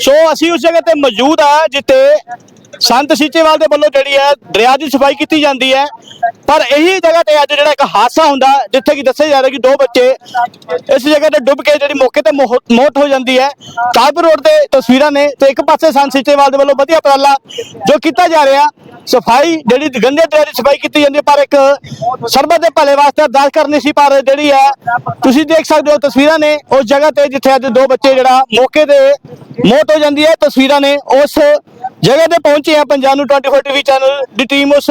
ਸੋ ਅਸੀਂ ਉਸ ਜਗ੍ਹਾ ਤੇ ਮੌਜੂਦ ਆ ਜਿੱਥੇ ਸੰਤ ਸੀਚੇਵਾਲ ਦੇ ਵੱਲੋਂ ਜਿਹੜੀ ਹੈ ਦਰਿਆ ਦੀ ਸਫ਼ਾਈ ਕੀਤੀ ਜਾਂਦੀ ਹੈ। ਪਰ ਇਹੀ ਜਗ੍ਹਾ ਤੇ ਅੱਜ ਜਿਹੜਾ ਇੱਕ ਹਾਦਸਾ ਹੁੰਦਾ, ਜਿੱਥੇ ਕਿ ਦੱਸਿਆ ਜਾ ਰਿਹਾ ਕਿ ਦੋ ਬੱਚੇ ਇਸ ਜਗ੍ਹਾ ਤੇ ਡੁੱਬ ਕੇ ਜਿਹੜੀ ਮੌਕੇ ਤੇ ਮੌਤ ਹੋ ਜਾਂਦੀ ਹੈ। ਕਾਲਪੁਰ ਰੋਡ ਤੇ ਤਸਵੀਰਾਂ ਨੇ ਤੇ ਇੱਕ ਪਾਸੇ ਸੰਤ ਸੀਚੇਵਾਲ ਦੇ ਵੱਲੋਂ ਵਧੀਆ ਉਪਰਾਲਾ ਜੋ ਕੀਤਾ ਜਾ ਰਿਹਾ। ਸਫ਼ਾਈ ਜਿਹੜੀ ਗੰਦੇ ਦਰਿਆ ਦੀ ਸਫ਼ਾਈ ਕੀਤੀ ਜਾਂਦੀ ਹੈ, ਪਰ ਇੱਕ ਸਰਬਤ ਦੇ ਭਲੇ ਵਾਸਤੇ ਅਰਦਾਸ ਕਰਨੀ ਸੀ, ਪਰ ਜਿਹੜੀ ਹੈ, ਤੁਸੀਂ ਦੇਖ ਸਕਦੇ ਹੋ ਤਸਵੀਰਾਂ ਨੇ, ਉਸ ਜਗ੍ਹਾ ਤੇ ਜਿੱਥੇ ਅੱਜ ਦੋ ਬੱਚੇ ਜਿਹੜਾ ਮੌਕੇ ਤੇ ਮੌਤ ਹੋ ਜਾਂਦੀ ਹੈ, ਤਸਵੀਰਾਂ ਨੇ ਉਸ ਜਗ੍ਹਾ ਤੇ ਪਹੁੰਚੇ ਆ, ਪੰਜਾਬ ਨੂੰ 24 ਟੀਵੀ ਚੈਨਲ ਦੀ ਟੀਮ ਉਸ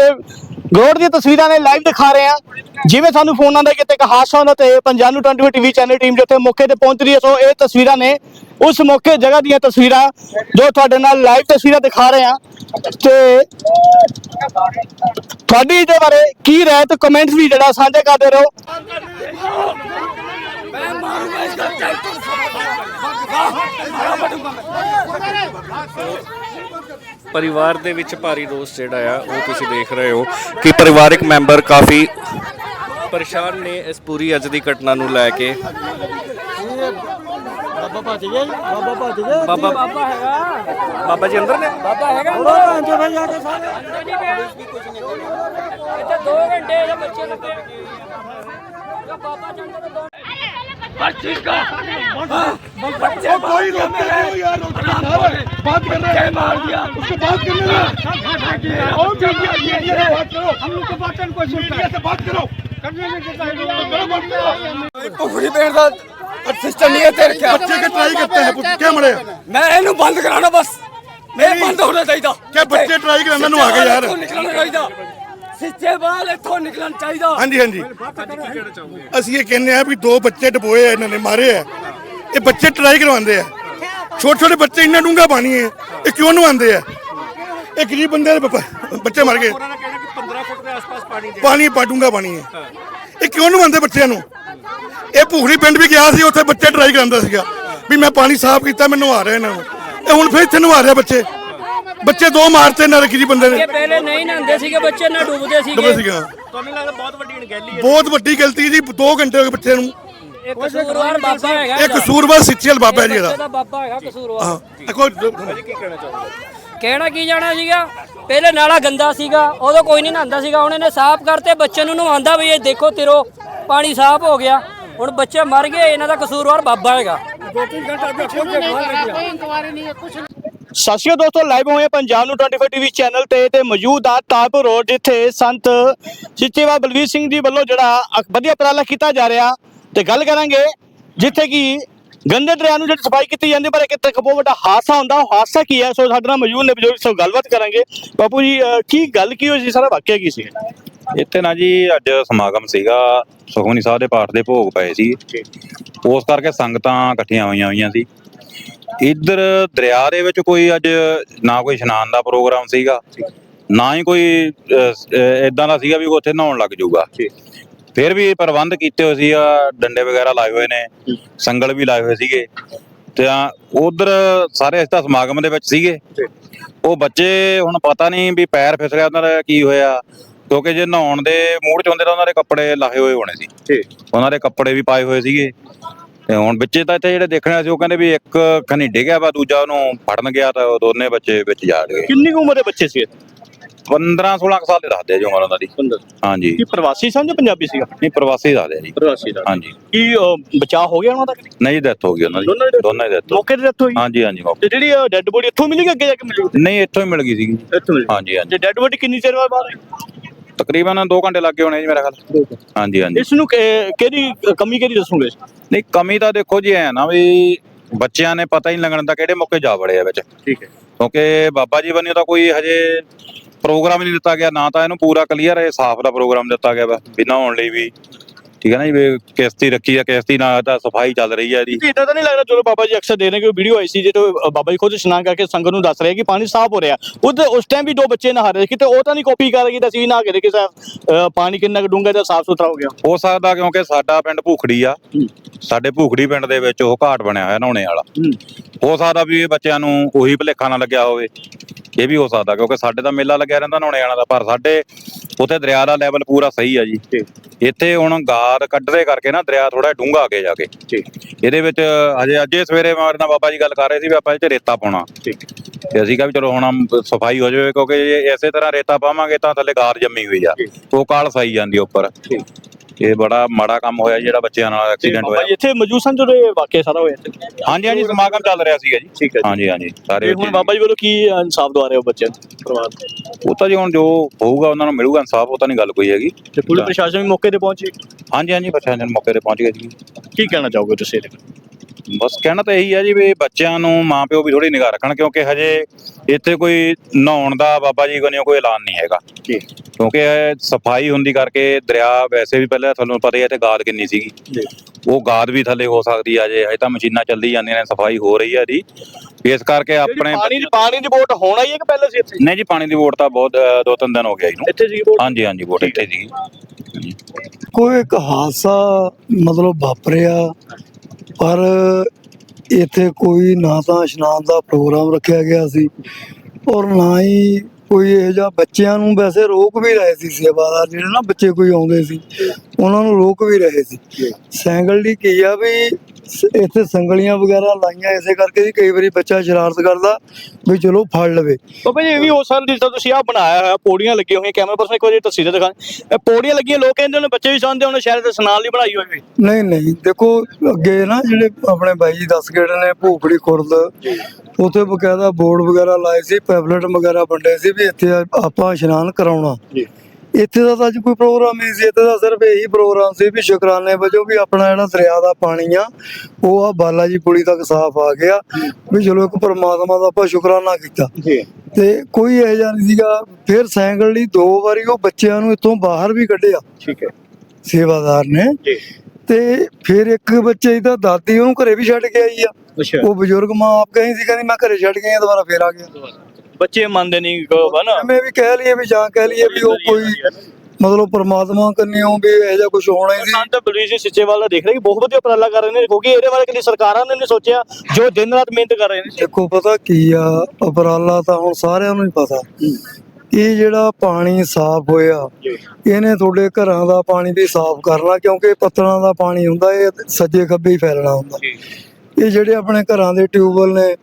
ਗਰੋੜ ਦੀਆਂ ਤਸਵੀਰਾਂ ਨੇ ਲਾਈਵ ਦਿਖਾ ਰਹੇ ਆ। ਜਿਵੇਂ ਸਾਨੂੰ ਫੋਨਾਂ ਦਾ ਕਿਤੇ ਇੱਕ ਹਾਦਸਾ ਹੁੰਦਾ ਤੇ ਪੰਜਾਬ ਨੂੰ 24 ਟੀਵੀ ਚੈਨਲ ਟੀਮ ਜਿੱਥੇ ਮੌਕੇ ਤੇ ਪਹੁੰਚ ਰਹੀ ਹੈ, ਸੋ ਇਹ ਤਸਵੀਰਾਂ ਨੇ ਉਸ ਮੌਕੇ, ਜਗ੍ਹਾ ਦੀਆਂ ਤਸਵੀਰਾਂ ਜੋ ਤੁਹਾਡੇ ਨਾਲ ਲਾਈਵ ਤਸਵੀਰਾਂ ਦਿਖਾ ਰਹੇ ਆ। ਤੇ ਤੁਹਾਡੀ ਇਹਦੇ ਬਾਰੇ ਕੀ ਰਾਏ ਤੇ ਕਮੈਂਟਸ ਵੀ ਜਿਹੜਾ ਸਾਂਝਾ ਕਰਦੇ ਰਹੋ। ਪਰਿਵਾਰ ਦੇ ਵਿੱਚ ਭਾਰੀ ਰੋਸ ਜਿਹੜਾ ਆ, ਉਹ ਤੁਸੀਂ ਦੇਖ ਰਹੇ ਹੋ ਕਿ ਪਰਿਵਾਰਕ ਮੈਂਬਰ ਕਾਫੀ ਪਰੇਸ਼ਾਨ ਨੇ ਇਸ ਪੂਰੀ ਅੱਜ ਦੀ ਘਟਨਾ ਨੂੰ ਲੈ ਕੇ ਬਾਬਾ ਭੱਜ ਗਿਆ ਜੀ, ਬਾਬਾ ਭੱਜ ਗਿਆ ਬਾਬਾ ਬਾਬਾ ਹੈਗਾ ਬਾਬਾ ਜੀ ਅੰਦਰ ਨੇ ਬਾਬਾ ਹੈਗਾ ਉਹਦਾ ਭੈਣ ਚੋਦ ਜਾ ਕੇ ਸਾਰੇ ਇੱਥੇ 2 ਘੰਟੇ ਦੇ ਬੱਚੇ ਲੱਗੇ ਜੋ ਬਾਬਾ ਚੰਗਾ ਤਾਂ ਦੋ कोई रोकते नहीं यार रोकते नहीं बात कर रहे हैं मार दिया उसको बात करने दो और मीडिया मीडिया से बात करो हम लोग को बात करने कोई मीडिया से बात करो करने में देता है करो बात करो ਭੁਖੜੀ ਪੈਣ ਦਾ ਸਿਸਟਮ ਨਹੀਂ ਹੈ ਤੇਰੇ ਕਿਆ बच्चे के ट्राई करते हैं क्या मरे ਮੈਂ ਇਹਨੂੰ ਬੰਦ ਕਰਾਣਾ ਬਸ ਇਹ ਬੰਦ ਹੋਣਾ ਚਾਹੀਦਾ क्या बच्चे ट्राई कराना नु आ गए यार ਇੱਥੋਂ ਨਿਕਲਣਾ ਚਾਹੀਦਾ ਸਿੱਚੇ ਬਾਲ ਇੱਥੋਂ ਨਿਕਲਣਾ ਚਾਹੀਦਾ ਹਾਂਜੀ ਹਾਂਜੀ ਅਸੀਂ ਇਹ ਕਹਿੰਦੇ ਆ ਵੀ ਦੋ ਬੱਚੇ ਡਬੋਏ ਆ ਇਹਨਾਂ ਨੇ ਮਾਰੇ ਆ ਇਹ ਬੱਚੇ ਟਰਾਈ ਕਰਵਾਉਂਦੇ ਆ ਛੋਟੇ ਛੋਟੇ ਬੱਚੇ ਇੰਨਾ ਡੂੰਗਾ ਪਾਣੀ ਹੈ ਇਹ ਕਿਉਂ ਨਵਾਉਂਦੇ ਆ ਇਹ ਗਰੀਬ ਬੰਦੇ ਦੇ ਬ- ਬੱਚੇ ਮਰ ਗਏ ਉਹਨਾਂ ਦਾ ਕਹਿਣਾ ਕਿ 15 ਫੁੱਟ ਦੇ ਆਸ-ਪਾਸ ਪਾਣੀ ਪਾਣੀ ਪਾਟੂੰਗਾ ਪਾਣੀ ਹੈ। ਇਹ ਕਿਉਂ ਨਵਾਉਂਦੇ ਬੱਚਿਆਂ ਨੂੰ? ਇਹ ਭੂਖੜੀ ਪਿੰਡ ਵੀ ਗਿਆ ਸੀ ਉੱਥੇ ਬੱਚੇ ਟਰਾਈ ਕਰਾਉਂਦਾ ਸੀਗਾ ਵੀ ਮੈਂ ਪਾਣੀ ਸਾਫ਼ ਕੀਤਾ ਮੈਨੂੰ ਨਵਾ ਰਿਹਾ ਇਹਨਾਂ ਨੂੰ। ਇਹ ਹੁਣ ਫਿਰ ਇੱਥੇ ਨਵਾ ਰਿਹਾ ਬੱਚੇ। ਬੱਚੇ ਦੋ ਮਾਰਤੇ ਨਰਕੀ ਬੰਦੇ ਨੇ। ਇਹ ਪਹਿਲੇ ਨਹੀਂ ਨਹਾਉਂਦੇ ਸੀਗੇ ਬੱਚੇ ਨਾ ਡੁੱਬਦੇ ਡੁੱਬੇ ਸੀਗੇ ਸੀਗਾ ਤੁਹਾਨੂੰ ਲੱਗਦਾ ਬਹੁਤ ਵੱਡੀ ਅਣਗਹਿਲੀ ਹੈ। ਬਹੁਤ ਵੱਡੀ ਗਲਤੀ ਜੀ 2 ਘੰਟੇ ਹੋ ਗਏ ਬੱਚੇ ਨੂੰ। ਇਹ ਕਸੂਰਵਾਰ ਬਾਬਾ ਹੈਗਾ ਇਹ ਕਸੂਰਵਾਰ ਸਿੱਚੀਅਲ ਬਾਬਾ ਜੀ ਬੱਚੇ ਦਾ ਦਾ ਬਾਬਾ ਹੈਗਾ ਕਸੂਰਵਾਰ। ਹਾਂ। ਦੇਖੋ ਕਹਿਣਾ ਕਹਿਣਾ ਕੀ ਜਾਣਾ ਸੀਗਾ? ਪਹਿਲੇ ਨਾਲਾ ਗੰਦਾ ਸੀਗਾ, ਉਦੋਂ ਕੋਈ ਨਹੀਂ ਨਹਾਉਂਦਾ ਸੀਗਾ। ਹੁਣ ਇਹਨੇ ਸਾਫ਼ ਕਰਤੇ ਬੱਚੇ ਨੂੰ ਨਹਾਉਂਦਾ ਵੀ ਇਹ ਦੇਖੋ ਤਿਰੋ, ਪਾਣੀ ਸਾਫ਼ ਹੋ ਗਿਆ। ਹੁਣ ਬੱਚੇ ਮਰ ਗਏ, ਇਹਨਾਂ ਦਾ ਕਸੂਰਵਾਰ ਬਾਬਾ ਹੈਗਾ। ਸਤਿ ਸ਼੍ਰੀ ਅਕਾਲ ਦੋਸਤੋ ਲਾਈਵ ਹੋਏ ਪੰਜਾਬ ਨੂੰ 24 ਟੀਵੀ ਚੈਨਲ ਤੇ ਤੇ ਮੌਜੂਦ ਆ ਤਾਲਪੁਰ ਰੋਡ, ਜਿੱਥੇ ਸੰਤ ਸਿੱਚੇਵਾ ਬਲਵੀਰ ਸਿੰਘ ਜੀ ਵੱਲੋਂ ਜਿਹੜਾ ਵਧੀਆ ਉਪਰਾਲਾ ਕੀਤਾ ਜਾ ਰਿਹਾ। ਤੇ ਗੱਲ ਕਰਾਂਗੇ ਜਿੱਥੇ ਕਿ ਗੰਦੇ ਦਰਿਆ ਨੂੰ ਜਿਹੜੀ ਸਫ਼ਾਈ ਕੀਤੀ ਜਾਂਦੀ ਪਰ ਇੱਕ ਤੱਕ ਬਹੁਤ ਵੱਡਾ ਹਾਦਸਾ ਹੁੰਦਾ। ਉਹ ਹਾਦਸਾ ਕੀ ਹੈ? ਸੋ ਸਾਡੇ ਨਾਲ ਮੌਜੂਦ ਨੇ ਬਜ਼ੁਰਗ ਸੋ ਗੱਲਬਾਤ ਕਰਾਂਗੇ। ਬਾਪੂ ਜੀ ਅਹ, ਕੀ ਗੱਲ ਕੀ ਹੋਈ ਸੀ? ਸਾਰਾ ਵਾਕਿਆ ਕੀ ਸੀ? ਇੱਥੇ ਨਾ ਜੀ ਅੱਜ ਸਮਾਗਮ ਸੀਗਾ। ਸੁਖਮਨੀ ਸਾਹਿਬ ਦੇ ਪਾਠ ਦੇ ਭੋਗ ਪਏ ਸੀ। ਉਸ ਕਰਕੇ ਸੰਗਤਾਂ ਇਕੱਠੀਆਂ ਹੋਈਆਂ ਹੋਈਆਂ ਸੀ। ਇੱਧਰ ਦਰਿਆ ਦੇ ਵਿੱਚ ਕੋਈ ਅੱਜ ਨਾ ਕੋਈ ਇਸ਼ਨਾਨ ਦਾ ਪ੍ਰੋਗਰਾਮ ਸੀਗਾ। ਨਾ ਹੀ ਕੋਈ ਇਦਾਂ ਦਾ ਸੀਗਾ ਵੀ ਉੱਥੇ ਨਹਾਉਣ ਲੱਗ ਜਾਊਗਾ। ਫਿਰ ਵੀ ਪ੍ਰਬੰਧ ਕੀਤੇ ਹੋਏ ਸੀ ਆ ਡੰਡੇ ਵਗੈਰਾ ਲਾਏ ਹੋਏ ਨੇ ਸੰਗਲ ਵੀ ਲਾਏ ਹੋਏ ਸੀਗੇ। ਤੇ ਉਧਰ ਸਾਰੇ ਇਸ ਤਾਂ ਸਮਾਗਮ ਦੇ ਵਿੱਚ ਸੀਗੇ। ਉਹ ਬੱਚੇ ਹੁਣ ਪਤਾ ਨਹੀਂ ਵੀ ਪੈਰ ਫਿਸ ਗਿਆ ਉਹਨਾਂ ਦਾ ਕੀ ਹੋਇਆ। ਕਿਉਂਕਿ ਜੇ ਨਹਾਉਣ ਦੇ ਮੂਡ ਚ ਹੁੰਦੇ ਤਾਂ ਉਹਨਾਂ ਦੇ ਕੱਪੜੇ ਲਾਹੇ ਹੋਏ ਹੋਣੇ ਸੀ। ਉਹਨਾਂ ਦੇ ਕੱਪੜੇ ਵੀ ਪਾਏ ਹੋਏ ਸੀਗੇ। ਤੇ ਹੁਣ ਬੱਚੇ ਤਾਂ ਇੱਥੇ ਜਿਹੜੇ ਦੇਖਣੇ ਸੀ ਉਹ ਕਹਿੰਦੇ ਵੀ ਇੱਕ ਖਨੀ ਡਿੱਗਿਆ ਵਾ ਦੂਜਾ ਉਹਨੂੰ ਫੜਨ ਗਿਆ ਤਾਂ ਉਹ ਦੋਨੇ ਬੱਚੇ ਵਿੱਚ ਜਾ ਗਏ। ਕਿੰਨੀ ਕੁ ਉਮਰ ਦੇ ਬੱਚੇ ਸੀ 15 16 ਕੁ ਸਾਲ ਦੇ ਦੱਸਦੇ ਆ ਜੀ ਉਮਰ ਉਹਨਾਂ ਦੀ। ਹਾਂਜੀ। ਕੀ ਪ੍ਰਵਾਸੀ ਸਨ ਜਾਂ ਪੰਜਾਬੀ ਸੀਗਾ? ਨਹੀਂ ਪ੍ਰਵਾਸੀ ਦੱਸਦੇ ਆ ਜੀ। ਪ੍ਰਵਾਸੀ ਦਾ। ਹਾਂਜੀ। ਕੀ ਅਹ, ਬਚਾਅ ਹੋ ਗਿਆ ਉਹਨਾਂ ਦਾ ਨਹੀਂ ਡੈਥ ਹੋ ਗਈ ਉਹਨਾਂ ਦੋਨਾਂ ਦੀ ਦੀ death? ਦੋਨਾਂ ਦੀ ਡੈਥ ਮੌਕੇ ਤੇ ਡੈਥ ਹੋਈ? ਹਾਂਜੀ ਹਾਂਜੀ ਮੌਕੇ- ਤੇ ਜਿਹੜੀ ਡੈੱਡ ਬੋਡੀ ਇੱਥੋਂ ਮਿਲੀ ਕਿ ਅੱਗੇ ਜਾ ਕੇ ਮਿਲੀ? ਨਹੀਂ ਇੱਥੋਂ ਹੀ ਮਿਲ ਗਈ ਸੀਗੀ ਇੱਥੋਂ ਮਿਲੀ। ਹਾਂਜੀ ਹਾਂਜੀ। ਤੇ ਡੈੱਡ ਬੋਡੀ ਕਿੰਨੀ ਚਿਰ ਬਾਅਦ ਬਾਹਰ ਆਈ ਤਕਰੀਬਨ 2 ਘੰਟੇ ਲੱਗੇ ਹੋਣੇ ਜੀ ਮੇਰਾ ਖਿਆਲ। ਹਾਂਜੀ ਹਾਂਜੀ। ਇਸ ਨੂੰ ਕਿ- ਕਮੀ ਕਿਹਦੀ ਦੱਸੋਗੇ? ਨਹੀਂ ਕਮੀ ਤਾਂ ਦੇਖੋ ਜੀ ਐ ਨਾ ਵੀ ਬੱਚਿਆਂ ਨੇ ਪਤਾ ਹੀ ਨਹੀਂ ਲੱਗਣ ਦਾ ਕਿਹੜੇ ਮੌਕੇ ਜਾ ਵੜੇ ਆ ਵਿੱਚ। ਠੀਕ ਹੈ। ਕਿਉਂਕਿ ਬਾਬਾ ਜੀ ਬੰਨਿਓ ਤਾਂ ਕੋਈ ਹਜੇ ਪ੍ਰੋਗਰਾਮ ਹੀ ਨਹੀਂ ਦਿੱਤਾ ਗਿਆ ਨਾ ਤਾਂ ਇਹਨੂੰ ਪੂਰਾ ਕਲੀਅਰ ਇਹ ਸਾਫ਼ ਦਾ ਪ੍ਰੋਗਰਾਮ ਦਿੱਤਾ ਗਿਆ ਵੀ ਨਹਾਉਣ ਲਈ ਵੀ। ਠੀਕ ਹੈ ਨਾ ਜੀ ਵੀ ਕਿਸ਼ਤੀ ਰੱਖੀ ਆ ਕਿਸ਼ਤੀ ਨਾਲ ਤਾਂ ਸਫ਼ਾਈ ਚੱਲ ਰਹੀ ਹੈ ਇਹਦੀ। ਇਦਾਂ ਤਾਂ ਨਹੀਂ ਲੱਗਦਾ ਜਦੋਂ ਬਾਬਾ ਜੀ ਅਕਸਰ ਦੇ ਨੇ ਕਿ ਵੀਡੀਓ ਆਈ ਸੀ ਜਦੋਂ ਬਾਬਾ ਜੀ ਖੁਦ ਇਸ਼ਨਾਨ ਕਰਕੇ ਸੰਗਤ ਨੂੰ ਦੱਸ ਰਹੇ ਕਿ ਪਾਣੀ ਸਾਫ਼ ਹੋ ਰਿਹਾ। ਉਹਦੇ ਉਸ ਟਾਈਮ ਵੀ ਦੋ ਬੱਚੇ ਨਹਾ ਰਹੇ ਕਿਤੇ ਉਹ ਤਾਂ ਨਹੀਂ ਕਾਪੀ ਕਰ ਰਹੀ ਤਾਂ ਅਸੀਂ ਨਹਾ ਕੇ ਸਰ ਪਾਣੀ ਕਿੰਨਾ ਕੁ ਡੂੰਘਾ ਜਾਂ ਸਾਫ਼ ਸੁਥਰਾ ਹੋ ਗਿਆ। ਹੋ ਸਕਦਾ ਕਿਉਂਕਿ ਸਾਡਾ ਪਿੰਡ ਭੂਖੜੀ ਆ। ਸਾਡੇ ਭੂਖੜੀ ਪਿੰਡ ਦੇ ਵਿੱਚ ਉਹ ਘਾਟ ਬਣਿਆ ਹੋਇਆ ਨਹਾਉਣੇ ਵਾਲਾ। ਹੋ ਸਕਦਾ ਵੀ ਇਹ ਬੱਚਿਆਂ ਨੂੰ ਉਹੀ ਭੁਲੇਖਾ ਨਾ ਲੱਗਿਆ ਹੋਵੇ। ਇਹ ਵੀ ਹੋ ਸਕਦਾ ਕਿਉਂਕਿ ਸਾਡੇ ਤਾਂ ਮੇਲਾ ਲੱਗਿਆ ਰਹਿੰਦਾ ਨਹਾਉਣੇ ਵਾਲਾ ਦਾ ਪਰ ਸਾਡੇ ਉੱਥੇ ਦਰਿਆ ਦਾ ਲੈਵਲ ਪੂਰਾ ਸਹੀ ਆ ਜੀ। ਇੱਥੇ ਹੁਣ ਗਾਦ ਕੱਢਦੇ ਕਰਕੇ ਨਾ ਦਰਿਆ ਥੋੜਾ ਡੂੰਘਾ ਅੱਗੇ ਜਾ ਕੇ। ਇਹਦੇ ਵਿੱਚ ਹਜੇ ਅੱਜੇ ਸਵੇਰੇ ਮਾਰ ਨਾਲ ਬਾਬਾ ਜੀ ਗੱਲ ਕਰ ਰਹੇ ਸੀ ਵੀ ਆਪਾਂ ਇਹ ਚ ਰੇਤਾ ਪਾਉਣਾ। ਤੇ ਅਸੀਂ ਕਿਹਾ ਵੀ ਚਲੋ ਹੁਣ ਸਫ਼ਾਈ ਹੋ ਜਾਵੇ ਕਿਉਂਕਿ ਜੇ ਇਸੇ ਤਰ੍ਹਾਂ ਰੇਤਾ ਪਾਵਾਂਗੇ ਤਾਂ ਥੱਲੇ ਗਾਦ ਜੰਮੀ ਹੋਈ ਆ। ਉਹ ਕਾਲ ਸਾਈ ਜਾਂਦੀ ਆ ਉੱਪਰ। ਇਹ ਬੜਾ ਮਾੜਾ ਕੰਮ ਹੋਇਆ ਜਿਹੜਾ ਬੱਚਿਆਂ ਨਾਲ ਐਕਸੀਡੈਂਟ ਬਾਬਾ ਹੋਇਆ। ਜੀ ਇੱਥੇ ਮੌਜੂਦ ਸਨ ਜਦੋਂ ਇਹ ਵਾਕਿਆ ਸਾਰਾ ਹੋਇਆ ਸੀ ਹਾਂਜੀ ਹਾਂਜੀ ਸਮਾਗਮ ਚੱਲ ਰਿਹਾ ਸੀਗਾ ਜੀ। ਠੀਕ ਹੈ। ਹਾਂਜੀ ਹਾਂਜੀ ਸਾਰੇ ਹੁਣ ਬਾਬਾ ਜੀ ਵੱਲੋਂ ਕੀ ਇਨਸਾਫ ਦਵਾ ਰਹੇ ਹੋ ਬੱਚਿਆਂ ਨੂੰ? ਉਹ ਤਾਂ ਜੀ ਹੁਣ ਜੋ ਹੋਊਗਾ ਉਹਨਾਂ ਨੂੰ ਮਿਲੂਗਾ ਇਨਸਾਫ ਉਹ ਤਾਂ ਨਹੀਂ ਗੱਲ ਕੋਈ ਹੈਗੀ। ਤੇ ਪੁਲਿਸ ਪ੍ਰਸ਼ਾਸਨ ਵੀ ਮੌਕੇ ਤੇ ਪਹੁੰਚੇ? ਹਾਂਜੀ ਹਾਂਜੀ ਪ੍ਰਸ਼ਾਸਨ ਮੌਕੇ ਤੇ ਪਹੁੰਚ ਗਏ ਜੀ। ਕੀ ਕਹਿਣਾ ਚਾਹੋਗੇ ਤੁਸੀਂ ਇਹਦੇ ਬਸ ਕਹਿਣਾ ਤਾਂ ਇਹੀ ਹੈ ਜੀ ਵੀ ਬੱਚਿਆਂ ਨੂੰ ਮਾਪਿਓ ਵੀ ਥੋੜੀ ਨਿਗਾਹ ਰੱਖਣ ਕਿਉਂਕਿ ਹਜੇ ਇੱਥੇ ਕੋਈ ਨਹਾਉਣ ਦਾ ਬਾਬਾ ਜੀ ਕੋਲੋਂ ਕੋਈ ਐਲਾਨ ਨਹੀਂ ਹੈਗਾ। ਜੀ। ਕਿਉਂਕਿ ਸਫ਼ਾਈ ਹੁੰਦੀ ਕਰਕੇ ਦਰਿਆ ਵੈਸੇ ਵੀ ਪਹਿਲਾਂ ਤੁਹਾਨੂੰ ਪਤਾ ਹੀ ਹੈ ਤੇ ਗਾਦ ਕਿੰਨੀ ਸੀਗੀ। ਜੀ। ਉਹ ਗਾਦ ਵੀ ਥੱਲੇ ਹੋ ਸਕਦੀ ਆ ਜੇ ਹਜੇ ਤਾਂ ਮਸ਼ੀਨਾਂ ਚੱਲਦੀ ਜਾਂਦੀਆਂ ਨੇ ਸਫ਼ਾਈ ਹੋ ਰਹੀ ਹੈ ਜੀ। ਇਸ ਕਰਕੇ ਆਪਣੇ ਪਾਣੀ ਦੀ ਪਾਣੀ ਦੀ ਵੋਟ ਹੋਣਾ ਹੀ ਹੈ ਕਿ ਪਹਿਲਾਂ ਸੀ ਇੱਥੇ? ਨਹੀਂ ਜੀ ਪਾਣੀ ਦੀ ਵੋਟ ਤਾਂ ਬਹੁਤ ਦੋ ਤਿੰਨ ਦਿਨ ਹੋ ਗਿਆ ਇਹਨੂੰ ਇੱਥੇ ਸੀ ਵੋਟ ਹਾਂਜੀ ਹਾਂਜੀ ਵੋਟ ਇੱਥੇ ਸੀਗੀ। ਕੋਈ ਇੱਕ ਹਾਦਸਾ ਮਤਲਬ ਵਾਪਰਿਆ ਪਰ ਇੱਥੇ ਕੋਈ ਨਾ ਤਾਂ ਇਸ਼ਨਾਨ ਦਾ ਪ੍ਰੋਗਰਾਮ ਰੱਖਿਆ ਗਿਆ ਸੀ ਔਰ ਨਾ ਹੀ ਕੋਈ ਇਹ ਜਿਹਾ ਬੱਚਿਆਂ ਨੂੰ ਵੈਸੇ ਰੋਕ ਵੀ ਰਹੇ ਸੀ ਸੇਵਾਦਾਰ ਜਿਹੜੇ ਨਾ ਬੱਚੇ ਕੋਈ ਆਉਂਦੇ ਸੀ ਉਹਨਾਂ ਨੂੰ ਰੋਕ ਵੀ ਰਹੇ ਸੀ। ਸੈਂਗਲ ਦੀ ਕੀ ਆ ਵੀ ਇੱਥੇ ਸੰਗਲੀਆਂ ਵਗੈਰਾ ਲਾਈਆਂ ਇਸੇ ਕਰਕੇ ਵੀ ਕਈ ਵਾਰੀ ਬੱਚਾ ਸ਼ਰਾਰਤ ਕਰਦਾ ਵੀ ਚਲੋ ਫੜ ਲਵੇ। ਬਾਬਾ ਜੀ ਇਹ ਵੀ ਹੋ ਸਕਦਾ ਜਿਸ ਤਰ੍ਹਾਂ ਤੁਸੀਂ ਆ ਬਣਾਇਆ ਹੋਇਆ ਪੌੜੀਆਂ ਲੱਗੀਆਂ ਹੋਈਆਂ ਕੈਮਰਾ ਪਰਸਨ ਇੱਕ ਵਾਰੀ ਤਸਵੀਰਾਂ ਦਿਖਾਣ ਇਹ ਪੌੜੀਆਂ ਲੱਗੀਆਂ ਲੋਕ ਕਹਿੰਦੇ ਨੇ ਬੱਚੇ ਵੀ ਚਾਹੁੰਦੇ ਹੁਣ ਸ਼ਾਇਦ ਸਨਾਲ ਲਈ ਬਣਾਈ ਹੋਈ ਨਹੀਂ ਨਹੀਂ ਦੇਖੋ ਅੱਗੇ ਨਾ ਜਿਹੜੇ ਆਪਣੇ ਬਾਈ ਜੀ ਦੱਸ ਗਏ ਨੇ ਭੂਖੜੀ ਖੁਰਦ ਉਥੇ ਬਕਾਇਦਾ ਬੋਰਡ ਵਗੈਰਾ ਲਾਏ ਸੀ ਪੈਫਲੇਟ ਵਗੈਰਾ ਵੰਡੇ ਸੀ ਵੀ ਇੱਥੇ ਆਪਾਂ ਇਸ਼ਨਾਨ ਕਰਾਉਣਾ। ਜੀ। ਇੱਥੇ ਦਾ ਤਾਂ ਅੱਜ ਕੋਈ ਪ੍ਰੋਗਰਾਮ ਨਹੀਂ ਸੀ ਇੱਥੇ ਦਾ ਸਿਰਫ ਇਹੀ ਪ੍ਰੋਗਰਾਮ ਸੀ ਵੀ ਸ਼ੁਕਰਾਨੇ ਵਜੋਂ ਵੀ ਆਪਣਾ ਜਿਹੜਾ ਦਰਿਆ ਦਾ ਪਾਣੀ ਆ ਉਹ ਆ ਬਾਲਾ ਜੀ ਪੁਲੀ ਤੱਕ ਸਾਫ਼ ਆ ਗਿਆ ਵੀ ਚਲੋ ਇੱਕ ਪਰਮਾਤਮਾ ਦਾ ਆਪਾਂ ਸ਼ੁਕਰਾਨਾ ਕੀਤਾ। ਜੀ। ਤੇ ਕੋਈ ਇਹ ਨਹੀਂ ਸੀਗਾ ਫਿਰ ਸਾਈਕਲ ਲਈ ਦੋ ਵਾਰੀ ਉਹ ਬੱਚਿਆਂ ਨੂੰ ਇੱਥੋਂ ਬਾਹਰ ਵੀ ਕੱਢਿਆ। ਠੀਕ ਹੈ। ਸੇਵਾਦਾਰ ਨੇ। ਜੀ। ਤੇ ਫਿਰ ਇੱਕ ਬੱਚੇ ਦੀ ਤਾਂ ਦਾਦੀ ਉਹਨੂੰ ਘਰੇ ਵੀ ਛੱਡ ਕੇ ਆਈ ਆ। ਉਹ ਬਜ਼ੁਰਗ ਮਾਂ ਆਪ ਕਹੀ ਸੀ ਕਹਿੰਦੀ ਮੈਂ ਘਰੇ ਛੱਡ ਕੇ ਆਈ ਆ ਦੁਬਾਰਾ ਫੇਰ ਆ ਗਿਆ। ਬੱਚੇ ਮੰਨਦੇ ਨਹੀਂ ਕੋ ਹਨਾ? ਐਵੇਂ ਵੀ ਕਹਿ ਲਈਏ ਵੀ ਜਾਂ ਕਹਿ ਲਈਏ ਵੀ ਉਹ ਕੋਈ ਮਤਲਬ ਪਰਮਾਤਮਾ ਕੰਨਿਓ ਵੀ ਇਹੋ ਜਿਹਾ ਕੁਝ ਹੋਣਾ ਹੀ ਸੀ ਸੰਤ ਬਲਵੀਰ ਸਿੰਘ ਸਿੱਚੇਵਾਲ ਦਾ ਦੇਖ ਰਹੇ ਕਿ ਬਹੁਤ ਵਧੀਆ ਉਪਰਾਲਾ ਕਰ ਰਹੇ ਨੇ ਕਿਉਂਕਿ ਇਹਦੇ ਬਾਰੇ ਕਦੀ ਸਰਕਾਰਾਂ ਨੇ ਨਹੀਂ ਸੋਚਿਆ ਜੋ ਦਿਨ ਰਾਤ ਮਿਹਨਤ ਕਰ ਰਹੇ ਨੇ। ਦੇਖੋ ਪਤਾ ਕੀ ਆ ਉਪਰਾਲਾ ਤਾਂ ਹੁਣ ਸਾਰਿਆਂ ਨੂੰ ਹੀ ਪਤਾ। ਇਹ ਜਿਹੜਾ ਪਾਣੀ ਸਾਫ਼ ਹੋਇਆ ਇਹਨੇ ਤੁਹਾਡੇ ਘਰਾਂ ਦਾ ਪਾਣੀ ਵੀ ਸਾਫ਼ ਕਰਨਾ ਕਿਉਂਕਿ ਪੱਤਲਾਂ ਦਾ ਪਾਣੀ ਹੁੰਦਾ ਇਹ ਸੱਜੇ ਖੱਬੇ ਹੀ ਫੈਲਣਾ ਹੁੰਦਾ। ਇਹ ਜਿਹੜੇ ਆਪਣੇ ਘਰਾਂ ਦੇ ਟਿਊਬਵੈਲ ਨੇ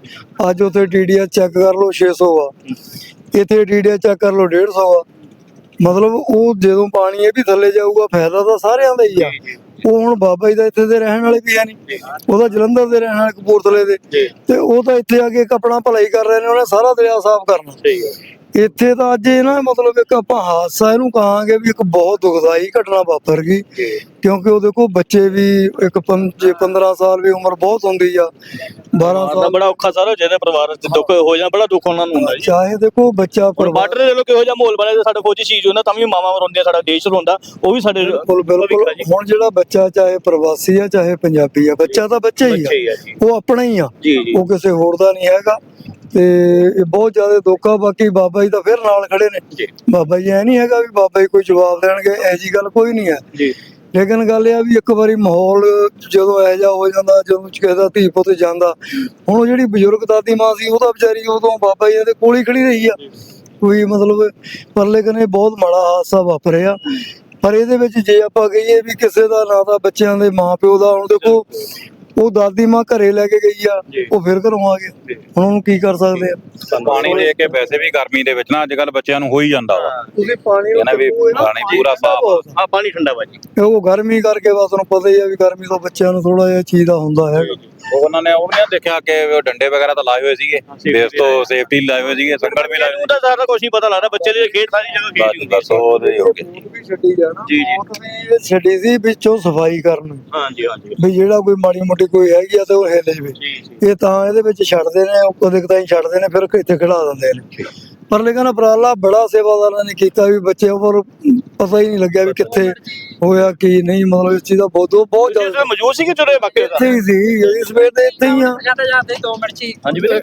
ਅੱਜ ਉਥੇ ਟੀਡੀਐਸ ਚੈੱਕ ਕਰ ਲਓ 600 ਆ। ਇੱਥੇ ਟੀਡੀਐਸ ਚੈੱਕ ਕਰ ਲਓ 150 ਆ। ਮਤਲਬ ਉਹ ਜਦੋਂ ਪਾਣੀ ਇਹ ਵੀ ਥੱਲੇ ਜਾਊਗਾ ਫਾਇਦਾ ਤਾਂ ਸਾਰਿਆਂ ਦਾ ਹੀ ਆ। ਉਹ ਹੁਣ ਬਾਬਾ ਜੀ ਦਾ ਇੱਥੇ ਦੇ ਰਹਿਣ ਵਾਲੇ ਵੀ ਹੈ ਨਹੀਂ ਉਹਦਾ ਜਲੰਧਰ ਦੇ ਰਹਿਣ ਵਾਲੇ ਕਪੂਰਥਲੇ ਦੇ। ਤੇ ਉਹ ਤਾਂ ਇੱਥੇ ਆ ਕੇ ਆਪਣਾ ਭਲਾਈ ਕਰ ਰਹੇ ਨੇ ਉਹਨੇ ਸਾਰਾ ਦਰਿਆ ਸਾਫ਼ ਕਰਨਾ। ਠੀਕ ਹੈ ਇੱਥੇ ਤਾਂ ਅੱਜ ਇਹ ਨਾ ਮਤਲਬ ਇੱਕ ਆਪਾਂ ਹਾਦਸਾ ਇਹਨੂੰ ਕਹਾਂਗੇ ਵੀ ਇੱਕ ਬਹੁਤ ਦੁਖਦਾਈ ਘਟਨਾ ਵਾਪਰ ਗਈ। ਕਿਉਂਕਿ ਉਹ ਦੇਖੋ ਬੱਚੇ ਵੀ ਇੱਕ 15 ਸਾਲ ਵੀ ਉਮਰ ਬਹੁਤ ਹੁੰਦੀ ਆ 12 ਦਾ ਸਾਲ ਬੜਾ ਔਖਾ ਸਾਰਾ ਜਿਹਦੇ ਪਰਿਵਾਰ ਚ ਦੁੱਖ ਹੋ ਜਾਣਾ ਬੜਾ ਦੁੱਖ ਉਹਨਾਂ ਨੂੰ ਹੁੰਦਾ ਜੀ। ਚਾਹੇ ਦੇਖੋ ਬੱਚਾ ਬਾਰਡਰ ਦੇ ਲੋਕ ਇਹੋ ਜਿਹਾ ਮਾਹੌਲ ਬਣਿਆ ਤੇ ਸਾਡੇ ਫੌਜੀ ਸ਼ਹੀਦ ਹੁੰਦਾ ਤਾਂ ਵੀ ਮਾਵਾਂ ਰੋਂਦੀਆਂ ਸਾਡਾ ਦੇਸ਼ ਰੋਂਦਾ ਉਹ ਵੀ ਸਾਡੇ ਬਿਲਕੁਲ ਬਿਲਕੁਲ। ਹੁਣ ਜਿਹੜਾ ਬੱਚਾ ਚਾਹੇ ਪ੍ਰਵਾਸੀ ਆ ਚਾਹੇ ਪੰਜਾਬੀ ਆ ਬੱਚਾ ਤਾਂ ਬੱਚਾ ਹੀ ਆ। ਉਹ ਆਪਣਾ ਹੀ ਆ। ਉਹ ਕਿਸੇ ਹੋਰ ਦਾ ਨਹੀਂ ਹੈਗਾ। ਤੇ ਇਹ ਬਹੁਤ ਜ਼ਿਆਦਾ ਦੁੱਖ ਬਾਕੀ ਬਾਬਾ ਜੀ ਤਾਂ ਫਿਰ ਨਾਲ ਖੜੇ ਨੇ। ਜੀ। ਬਾਬਾ ਜੀ ਐ ਨਹੀਂ ਹੈਗਾ ਵੀ ਬਾਬਾ ਜੀ ਕੋਈ ਜਵਾਬ ਦੇਣਗੇ ਐ ਜੀ ਗੱਲ ਕੋਈ ਨਹੀਂ ਹੈ। ਜੀ। ਲੇਕਿਨ ਗੱਲ ਇਹ ਆ ਵੀ ਇੱਕ ਵਾਰੀ ਮਾਹੌਲ ਜਦੋਂ ਇਹੋ ਜਿਹਾ ਹੋ ਜਾਂਦਾ ਜਦੋਂ ਕਿਸੇ ਦਾ ਧੀ ਪੁੱਤ ਜਾਂਦਾ ਹੁਣ ਉਹ ਜਿਹੜੀ ਬਜ਼ੁਰਗ ਦਾਦੀ ਮਾਂ ਸੀ ਉਹਦਾ ਵਿਚਾਰੀ ਉਦੋਂ ਬਾਬਾ ਜੀ ਦੇ ਕੋਲ ਹੀ ਖੜੀ ਰਹੀ ਆ। ਕੋਈ ਮਤਲਬ ਪਰ ਲੇਕਿਨ ਇਹ ਬਹੁਤ ਮਾੜਾ ਹਾਦਸਾ ਵਾਪਰਿਆ। ਪਰ ਇਹਦੇ ਵਿੱਚ ਜੇ ਆਪਾਂ ਕਹੀਏ ਵੀ ਕਿਸੇ ਦਾ ਨਾ ਤਾਂ ਬੱਚਿਆਂ ਦੇ ਮਾਪਿਓ ਦਾ ਹੁਣ ਦੇਖੋ ਉਹ ਦਾਦੀ ਮਾਂ ਘਰੇ ਲੈ ਕੇ ਗਈ ਆ ਉਹ ਫਿਰ ਘਰੋਂ ਆ ਗਿਆ। ਹੁਣ ਉਹਨੂੰ ਕੀ ਕਰ ਸਕਦੇ ਆ? ਪਾਣੀ ਦੇ ਕੇ ਵੈਸੇ ਵੀ ਗਰਮੀ ਦੇ ਵਿੱਚ ਨਾ ਅੱਜ ਕੱਲ ਬੱਚਿਆਂ ਨੂੰ ਹੋ ਹੀ ਜਾਂਦਾ ਵਾ। ਤੁਸੀਂ ਪਾਣੀ ਇਹ ਨਾ ਵੀ ਪਾਣੀ ਪੂਰਾ ਸਾਫ਼ ਆ। ਪਾਣੀ ਠੰਡਾ ਵਾ ਜੀ। ਉਹ ਗਰਮੀ ਕਰਕੇ ਬਸ ਤੁਹਾਨੂੰ ਪਤਾ ਹੀ ਆ ਵੀ ਗਰਮੀ ਤੋਂ ਬੱਚਿਆਂ ਨੂੰ ਥੋੜਾ ਜਿਹਾ ਚੀਜ਼ ਦਾ ਹੁੰਦਾ ਹੈ ਉਹਨਾਂ ਨੇ ਉਹ ਨਹੀਂ ਦੇਖਿਆ ਕਿ ਉਹ ਡੰਡੇ ਵਗੈਰਾ ਤਾਂ ਲਾਏ ਹੋਏ ਸੀਗੇ। ਬੇਸ ਤੋਂ ਸੇਫਟੀ ਲਾਏ ਹੋਏ ਸੀਗੇ ਸੰਗਲ ਵੀ ਲਾਏ ਹੋਏ ਉਹਦਾ ਸਾਰਾ ਕੁਝ ਨਹੀਂ ਪਤਾ ਲੱਗਦਾ ਬੱਚੇ ਦੇ ਖੇਡ ਸਾਰੀ ਜਗ੍ਹਾ ਖੇਡ ਬਸ ਬਸ ਉਹਦੇ ਹੋ ਗਏ। ਵੀ ਛੱਡੀ ਜਾਣਾ ਜੀ, ਜੀ। ਛੱਡੀ ਸੀ ਵਿੱਚੋਂ ਸਫ਼ਾਈ ਕਰਨ। ਹਾਂਜੀ ਹਾਂਜੀ। ਵੀ ਜਿਹੜਾ ਕੋਈ ਮਾੜੀ ਮੋਟੀ ਕੋਈ ਹੈਗੀ ਆ ਤੇ ਉਹ ਹਿੱਲ ਜਵੇ। ਇਹ ਤਾਂ ਇਹਦੇ ਵਿੱਚ ਛੱਡਦੇ ਨੇ ਉਹ ਕਦੇ ਕਦਾਈ ਛੱਡਦੇ ਨੇ ਫਿਰ ਇੱਥੇ ਖੜਾ ਦਿੰਦੇ ਨੇ। ਪਰ ਲੇਕਿਨ ਉਪਰਾਲਾ ਬੜਾ ਸੇਵਾਦਾਰਾਂ ਨੇ ਕੀਤਾ ਵੀ ਬੱਚੇ ਉੱਪਰ ਪਤਾ ਹੀ ਨਹੀਂ ਲੱਗਿਆ ਵੀ ਕਿੱਥੇ ਹੋਇਆ ਕੀ ਨਹੀਂ ਮਤਲਬ ਇਸ ਚੀਜ਼ ਦਾ ਬਹੁਤ ਬਹੁਤ ਜ਼ਿਆਦਾ ਮੌਜੂਦ ਸੀ ਕਿ ਚੁਰੇ ਵਾਕਿਆ ਦਾ ਇੱਥੇ ਹੀ ਸੀ ਇਸ ਵੇਰ ਦੇ ਇੱਥੇ ਹੀ ਆ। ਜਾਂਦੇ ਜਾਂਦੇ 2 ਮਿੰਟ ਚ ਹਾਂਜੀ ਵੀਰੇ।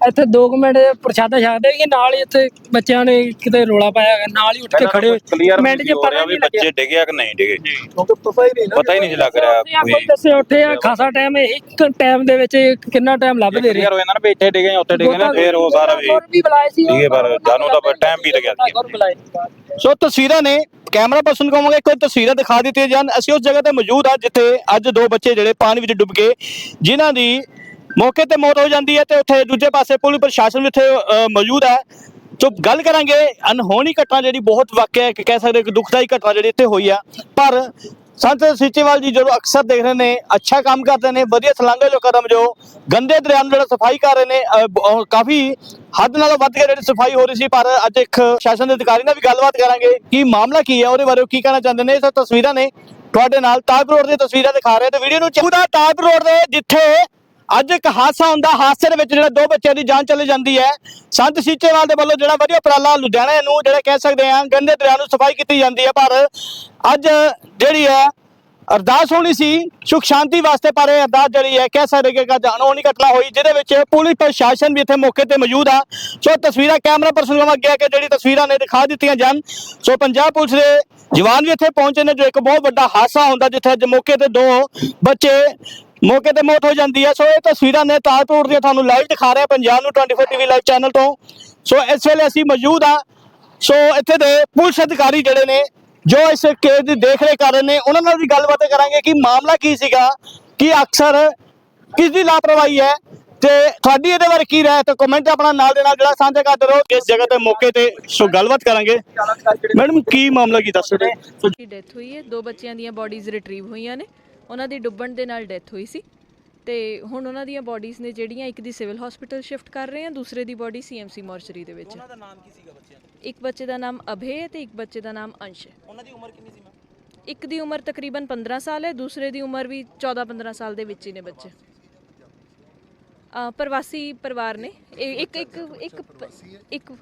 ਇੱਥੇ 2 ਮਿੰਟ ਪ੍ਰਸ਼ਾਦਾ ਛਕਦੇ ਕਿ ਨਾਲ ਹੀ ਇੱਥੇ ਬੱਚਿਆਂ ਨੇ ਕਿਤੇ ਰੋਲਾ ਪਾਇਆ ਹੈਗਾ, ਨਾਲ ਹੀ ਉੱਠ ਕੇ ਖੜੇ ਮਿੰਟ 'ਚ ਪਤਾ ਵੀ ਨਹੀਂ ਲੱਗਿਆ। ਬੱਚੇ ਡਿੱਗੇ ਆ ਕਿ ਨਹੀਂ ਡਿੱਗੇ। ਪਤਾ ਹੀ ਨਹੀਂ ਨਾ ਪਤਾ ਹੀ ਨਹੀਂ ਸੀ ਲੱਗ ਰਿਹਾ ਤੇ ਆਪਾਂ ਦੱਸੇ ਉੱਠੇ ਆ ਖਾਸਾ ਟਾਈਮ ਇੱਕ ਟਾਈਮ ਦੇ ਵਿੱਚ ਕਿੰਨਾ ਟਾਈਮ ਲੱਭਦੇ ਰਹੇ। ਕਲੀਅਰ ਹੋ ਜਾਂਦਾ ਨਾ ਵੀ ਇੱਥੇ ਡਿੱਗੇ ਉੱਥੇ ਡਿੱਗੇ ਨਾ ਫਿਰ ਉਹ ਸਾਰਾ ਵੀ ਹੋਰ ਵੀ ਬੁਲਾਏ ਸੀ ਠੀਕ ਹੈ ਪਰ ਜਾਨੂੰ ਤਾਂ ਟਾਈਮ ਬੀਤ ਗਿਆ ਸੀ ਹੋਰ ਬੁਲਾਏ ਸੋ ਤਸਵੀਰਾਂ ਨੇ ਕੈਮਰਾ ਪਰਸਨ ਨੂੰ ਕਹਾਂਗੇ ਕੋਈ ਤਸਵੀਰਾਂ ਦਿਖਾ ਦਿੱਤੀਆਂ ਜਾਣ। ਅਸੀਂ ਉਸ ਜਗ੍ਹਾ ਤੇ ਮੌਜੂਦ ਆ ਜਿੱਥੇ ਅੱਜ ਦੋ ਬੱਚੇ ਜਿਹੜੇ ਪਾਣੀ ਵਿੱਚ ਡੁੱਬ ਗਏ ਜਿਨ੍ਹਾਂ ਦੀ ਮੌਕੇ ਤੇ ਮੌਤ ਹੋ ਜਾਂਦੀ ਹੈ ਤੇ ਉੱਥੇ ਦੂਜੇ ਪਾਸੇ ਪੁਲਿਸ ਪ੍ਰਸ਼ਾਸਨ ਵੀ ਇੱਥੇ ਮੌਜੂਦ ਹੈ। ਸੋ ਗੱਲ ਕਰਾਂਗੇ ਅਨਹੋਣੀ ਘਟਨਾ ਜਿਹੜੀ ਬਹੁਤ ਵਾਕਿਆ ਕਹਿ ਸਕਦੇ ਕਿ ਦੁਖਦਾਈ ਘਟਨਾ ਜਿਹੜੀ ਇੱਥੇ ਹੋਈ ਆ। ਪਰ ਸੰਤ ਸੀਚੇਵਾਲ ਜੀ ਜਦੋਂ ਅਕਸਰ ਦੇਖ ਰਹੇ ਨੇ, ਅੱਛਾ ਕੰਮ ਕਰਦੇ ਨੇ, ਵਧੀਆ ਸਲਾਂਘੇ ਜੋ ਕਦਮ ਜੋ ਗੰਦੇ ਦਰਿਆ ਨੂੰ ਜਿਹੜਾ ਸਫ਼ਾਈ ਕਰ ਰਹੇ ਨੇ ਕਾਫੀ ਹੱਦ ਨਾਲੋਂ ਵੱਧ ਕੇ ਜਿਹੜੀ ਸਫ਼ਾਈ ਹੋ ਰਹੀ ਸੀ। ਪਰ ਅੱਜ ਇੱਕ ਸ਼ਾਸਨ ਦੇ ਅਧਿਕਾਰੀ ਨਾਲ ਵੀ ਗੱਲਬਾਤ ਕਰਾਂਗੇ ਕਿ ਮਾਮਲਾ ਕੀ ਹੈ, ਉਹਦੇ ਬਾਰੇ ਉਹ ਕੀ ਕਹਿਣਾ ਚਾਹੁੰਦੇ ਨੇ। ਇਹ ਤਸਵੀਰਾਂ ਨੇ ਤੁਹਾਡੇ ਨਾਲ ਤਾਜਪੁਰ ਰੋਡ ਦੀਆਂ ਤਸਵੀਰਾਂ ਦਿਖਾ ਰਹੇ ਤੇ ਵੀਡੀਓ ਨੂੰ ਚਾਹੁੰਦਾ ਤਾਜਪੁਰ ਰੋਡ ਦੇ ਜਿੱਥੇ ਅੱਜ ਇੱਕ ਹਾਦਸਾ ਹੁੰਦਾ, ਹਾਦਸੇ ਦੇ ਵਿੱਚ ਜਿਹੜਾ ਦੋ ਬੱਚਿਆਂ ਦੀ ਜਾਨ ਚਲੀ ਜਾਂਦੀ ਹੈ। ਸੰਤ ਸੀਚੇਵਾਲ ਦੇ ਵੱਲੋਂ ਜਿਹੜਾ ਵਧੀਆ ਉਪਰਾਲਾ ਲੁਧਿਆਣਾ ਨੂੰ ਜਿਹੜੇ ਕਹਿ ਸਕਦੇ ਆ ਗੰਦੇ ਦਰਿਆ ਨੂੰ ਸਫ਼ਾਈ ਕੀਤੀ ਜਾਂਦੀ ਹੈ, ਪਰ ਅੱਜ ਜਿਹੜੀ ਹੈ, ਅਰਦਾਸ ਹੋਣੀ ਸੀ, ਸੁਖ ਸ਼ਾਂਤੀ ਵਾਸਤੇ, ਪਰ ਇਹ ਅਰਦਾਸ ਜਿਹੜੀ ਹੈ, ਕਹਿ ਸਕਦੇ ਕਿ ਅੱਜ ਅਨਹੋਣੀ ਘਟਨਾ ਹੋਈ, ਜਿਹਦੇ ਵਿੱਚ ਪੁਲਿਸ ਪ੍ਰਸ਼ਾਸਨ ਵੀ ਇੱਥੇ ਮੌਕੇ ਤੇ ਮੌਜੂਦ ਆ। ਸੋ ਤਸਵੀਰਾਂ ਕੈਮਰਾ ਪਰਸਨ ਨੂੰ ਅੱਗੇ ਆ ਕੇ ਜਿਹੜੀ ਤਸਵੀਰਾਂ ਨੇ ਦਿਖਾ ਦਿੱਤੀਆਂ ਜਾਣ। ਸੋ ਪੰਜਾਬ ਪੁਲਿਸ ਦੇ ਜਵਾਨ ਵੀ ਇੱਥੇ ਪਹੁੰਚੇ ਨੇ, ਜੋ ਇੱਕ ਬਹੁਤ ਵੱਡਾ ਹਾਦਸਾ ਹੁੰਦਾ, ਜਿੱਥੇ ਅੱਜ ਮੌਕੇ ਤੇ ਦੋ ਬੱਚੇ ਮੌਕੇ ਤੇ ਮੌਤ ਹੋ ਜਾਂਦੀ ਹੈ। ਸੋ ਇਹ ਤਸਵੀਰਾਂ ਨੇ ਤਾਜਪੁਰ ਦੀਆਂ ਤੁਹਾਨੂੰ ਲਾਈਵ ਦਿਖਾ ਰਿਹਾ ਪੰਜਾਬ ਨੂੰ 24 ਟੀਵੀ ਲਾਈਵ ਚੈਨਲ ਤੋਂ। ਸੋ ਇਸ ਵੇਲੇ ਅਸੀਂ ਮੌਜੂਦ ਆ ਸੋ ਇੱਥੇ ਦੇ ਪੁਲਿਸ ਅਧਿਕਾਰੀ ਜਿਹੜੇ ਨੇ, ਜੋ ਇਸ ਕੇਸ ਦੀ ਦੇਖ ਕਰ ਰਹੇ ਨੇ, ਉਹਨਾਂ ਨਾਲ ਵੀ ਗੱਲਬਾਤ ਕਰਾਂਗੇ ਕਿ ਮਾਮਲਾ ਕੀ ਸੀਗਾ, ਕਿ ਅਕਸਰ ਕਿਸ ਦੀ ਲਾਪਰਵਾਹੀ ਹੈ ਤੇ ਤੁਹਾਡੀ ਇਹਦੇ ਬਾਰੇ ਕੀ ਰਾਏ ਹੈ? ਕਮੈਂਟ ਆਪਣਾ ਨਾਲ ਦੇ ਨਾਲ ਜਿਹੜਾ ਸਾਂਝਾ ਕਰਦੇ ਰਹੋ, ਇਸ ਜਗ੍ਹਾ ਤੇ ਮੌਕੇ ਤੇ ਸੋ ਗੱਲਬਾਤ ਕਰਾਂਗੇ। ਮੈਡਮ, ਕੀ ਮਾਮਲਾ ਕੀ ਦੱਸੋ ਰਹੇ ਡੈਥ ਹੋਈ ਹੈ, ਦੋ ਬੱਚਿਆਂ ਦੀਆਂ ਬਾਡੀਜ਼ ਰਿਟਰੀਵ ਹੋਈਆਂ ਨੇ। ਉਹਨਾਂ ਦੀ ਡੁੱਬਣ ਦੇ ਨਾਲ ਡੈਥ ਹੋਈ ਸੀ। ਤੇ ਹੁਣ ਉਹਨਾਂ ਦੀਆਂ ਬਾਡੀਜ਼ ਨੇ ਜਿਹੜੀਆਂ ਇੱਕ ਦੀ ਸਿਵਲ ਹਸਪੀਟਲ ਸ਼ਿਫਟ ਕਰ ਰਹੇ ਆ ਦੂਸਰੇ ਦੀ ਬਾਡੀ ਸੀਐਮਸੀ ਮੋਰਚਰੀ ਦੇ ਵਿੱਚ। ਉਹਨਾਂ ਦਾ ਨਾਮ ਕੀ ਸੀਗਾ ਬੱਚਿਆਂ ਦਾ? ਇੱਕ ਬੱਚੇ ਦਾ ਨਾਮ ਅਭੇ ਤੇ ਇੱਕ ਬੱਚੇ ਦਾ ਨਾਮ ਅੰਸ਼। ਹੈ ਉਹਨਾਂ ਦੀ ਉਮਰ ਕਿੰਨੀ ਸੀ ਮੈਮ? ਇੱਕ ਦੀ ਉਮਰ ਤਕਰੀਬਨ 15 ਸਾਲ ਹੈ ਦੂਸਰੇ ਦੀ ਉਮਰ ਵੀ 14-15 ਸਾਲ ਦੇ ਵਿੱਚ ਹੀ ਨੇ ਬੱਚੇ। ਪ੍ਰਵਾਸੀ ਪਰਿਵਾਰ ਨੇ। ਇੱਕ ਇੱਕ ਇੱਕ ਇੱਕ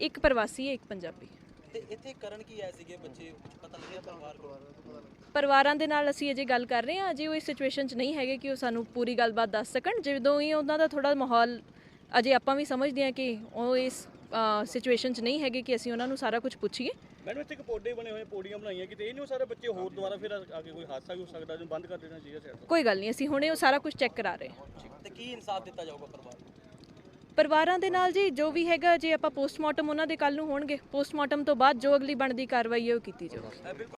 ਇੱਕ ਪ੍ਰਵਾਸੀ ਹੈ ਇੱਕ ਪੰਜਾਬੀ। ਪਰਿਵਾਰਾਂ ਦੇ ਨਾਲ ਅਸੀਂ ਅਜੇ ਗੱਲ ਕਰ ਰਹੇ ਹਾਂ। ਅਜੇ ਉਹ ਇਸ ਸਿਚੁਏਸ਼ਨ 'ਚ ਨਹੀਂ ਹੈਗੇ ਕਿ ਉਹ ਸਾਨੂੰ ਪੂਰੀ ਗੱਲਬਾਤ ਦੱਸ ਸਕਣ। ਜਦੋਂ ਹੀ ਉਹਨਾਂ ਦਾ ਥੋੜਾ ਮਾਹੌਲ ਅਜੇ ਆਪਾਂ ਵੀ ਸਮਝਦੇ ਹਾਂ ਕਿ ਉਹ ਇਸ ਸਿਚੁਏਸ਼ਨ 'ਚ ਨਹੀਂ ਹੈਗੇ ਕਿ ਅਸੀਂ ਉਹਨਾਂ ਨੂੰ ਸਾਰਾ ਕੁਝ ਪੁੱਛੀਏ। ਮੈਡਮ ਇੱਥੇ ਇੱਕ ਪੌੜੇ ਬਣੇ ਹੋਏ ਪੌੜੀਆਂ ਬਣਾਈਆਂ। ਕਿਤੇ ਇਹ ਨਹੀਂ ਸਾਰੇ ਬੱਚੇ ਹੋਰ ਦੁਬਾਰਾ ਫਿਰ ਅੱਗੇ ਕੋਈ ਹਾਦਸਾ ਵੀ ਹੋ ਸਕਦਾ ਜਿਹਨੂੰ ਬੰਦ ਕਰ ਦੇਣਾ ਚਾਹੀਦਾ ਸਾਈਡ ਕੋਈ ਗੱਲ ਨਹੀਂ ਅਸੀਂ ਹੁਣੇ ਉਹ ਸਾਰਾ ਕੁਝ ਚੈੱਕ ਕਰਾ ਰਹੇ ਹਾਂ। ਤੇ ਕੀ ਇਨਸਾਫ ਦਿੱਤਾ ਜਾਊਗਾ ਪਰਿਵਾਰ ਪਰਿਵਾਰਾਂ ਦੇ ਨਾਲ ਜੀ, ਜੋ ਵੀ ਹੈਗਾ, ਜੇ ਆਪਾਂ ਪੋਸਟਮਾਰਟਮ ਉਹਨਾਂ ਦੇ ਕੱਲ ਨੂੰ ਹੋਣਗੇ, ਪੋਸਟਮਾਰਟਮ ਤੋਂ ਬਾਅਦ ਜੋ ਅਗਲੀ ਬਣਦੀ ਕਾਰਵਾਈ ਹੈ ਉਹ ਕੀਤੀ ਜਾਊਗੀ।